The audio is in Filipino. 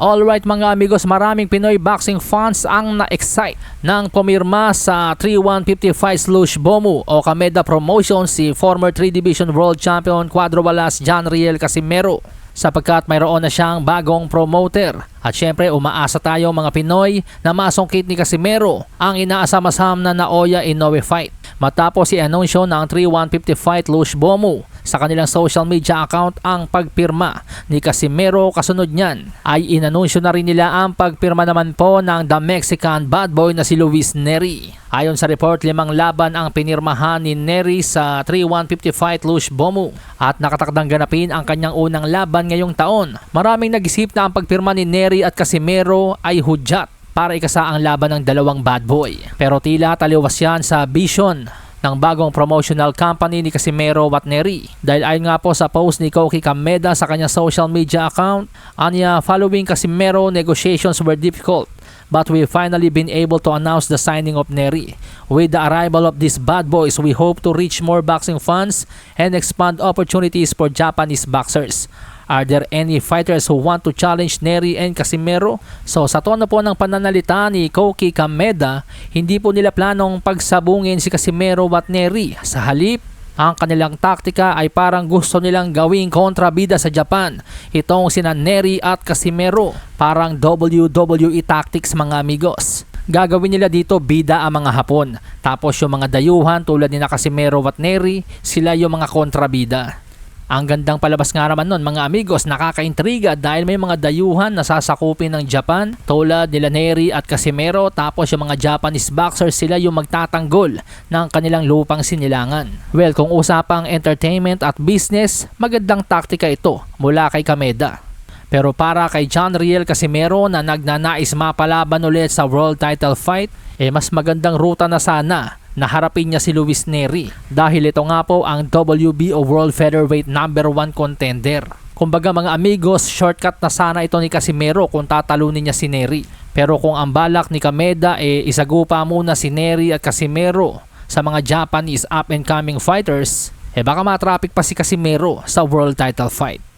Alright mga amigos, maraming Pinoy boxing fans ang na-excite nang pumirma sa 3-155 Slush Bomu o Kameda Promotion si former 3 Division World Champion Quadrobalas John Riel Casimero sapagkat mayroon na siyang bagong promoter. At syempre umaasa tayo mga Pinoy na masungkit ni Casimero ang inaasam-asam na Naoya Inoue fight. Matapos i-anunsyo ng 3-150 fight Lush Bomu sa kanilang social media account ang pagpirma ni Casimero kasunod niyan ay inanunsyo na rin nila ang pagpirma naman po ng The Mexican bad boy na si Luis Neri. Ayon sa report, limang laban ang pinirmahan ni Neri sa 3-150 fight Lush Bomu at nakatakdang ganapin ang kanyang unang laban ngayong taon. Maraming nag-isip na ang pagpirma ni Neri at Casimero ay hudyat para ikasa ang laban ng dalawang bad boy. Pero tila taliwas yan sa vision ng bagong promotional company ni Casimero Watneri. Dahil ayon nga po sa post ni Koki Kameda sa kanyang social media account, anya following Casimero negotiations were difficult but we finally been able to announce the signing of Neri. With the arrival of these bad boys, we hope to reach more boxing fans and expand opportunities for Japanese boxers. Are there any fighters who want to challenge Neri and Casimero? So sa tono po ng pananalita ni Koki Kameda, hindi po nila planong pagsabungin si Casimero at Neri. Sa halip, ang kanilang taktika ay parang gusto nilang gawing kontrabida sa Japan. Itong sina Neri at Casimero, parang WWE tactics mga amigos. Gagawin nila dito bida ang mga Hapon. Tapos yung mga dayuhan tulad ni na Casimero at Neri, sila yung mga kontrabida. Ang gandang palabas nga naman nun mga amigos, nakakaintriga dahil may mga dayuhan na sasakupin ng Japan tulad nila Neri at Casimero tapos yung mga Japanese boxers sila yung magtatanggol ng kanilang lupang sinilangan. Well, kung usapang entertainment at business, magandang taktika ito mula kay Kameda. Pero para kay John Riel Casimero na nagnanais mapalaban ulit sa world title fight, eh mas magandang ruta na sana na harapin niya si Luis Neri dahil ito nga po ang WBO World Featherweight number 1 contender. Kumbaga mga amigos, shortcut na sana ito ni Casimero kung tatalunin niya si Neri. Pero kung ang balak ni Kameda eh isagupa muna si Neri at Casimero sa mga Japanese up and coming fighters, eh baka matraffic pa si Casimero sa world title fight.